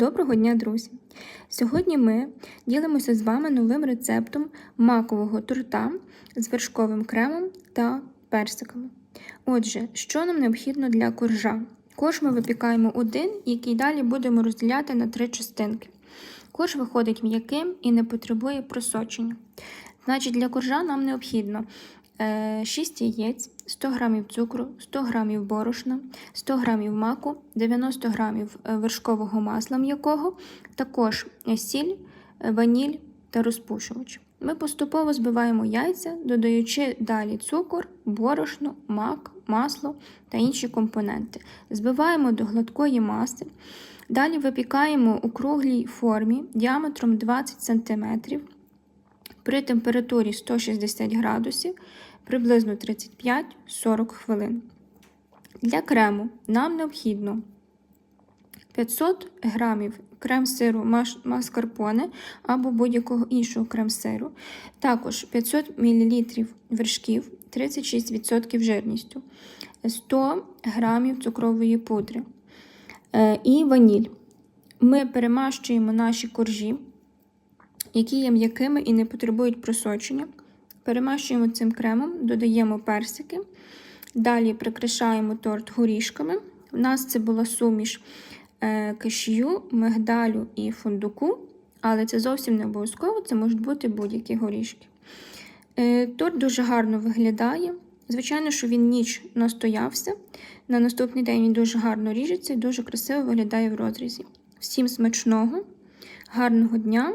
Доброго дня, друзі! Сьогодні ми ділимося з вами новим рецептом макового торта з вершковим кремом та персиками. Отже, що нам необхідно для коржа? Корж ми випікаємо один, який далі будемо розділяти на три частинки. Корж виходить м'яким і не потребує просочення. Значить, для коржа нам необхідно 6 яєць, 100 г цукру, 100 г борошна, 100 г маку, 90 г вершкового масла м'якого, також сіль, е, ваніль та розпушувач. Ми поступово збиваємо яйця, додаючи далі цукор, борошно, мак, масло та інші компоненти. Збиваємо до гладкої маси. Далі випікаємо у круглій формі діаметром 20 см при температурі 160 градусів приблизно 35-40 хвилин. Для крему нам необхідно 500 г крем-сиру маскарпоне або будь-якого іншого крем-сиру, також 500 мл вершків 36% жирністю, 100 г цукрової пудри е, і ваніль. Ми перемащуємо наші коржі, які є м'якими і не потребують просочення. Перемащуємо цим кремом, додаємо персики. Далі прикрашаємо торт горішками. У нас це була суміш е, кашію, мигдалю і фундуку, але це зовсім не обов'язково, це можуть бути будь-які горішки. Е, торт дуже гарно виглядає. Звичайно, що він ніч настоявся. На наступний день він дуже гарно ріжеться і дуже красиво виглядає в розрізі. Всім смачного, гарного дня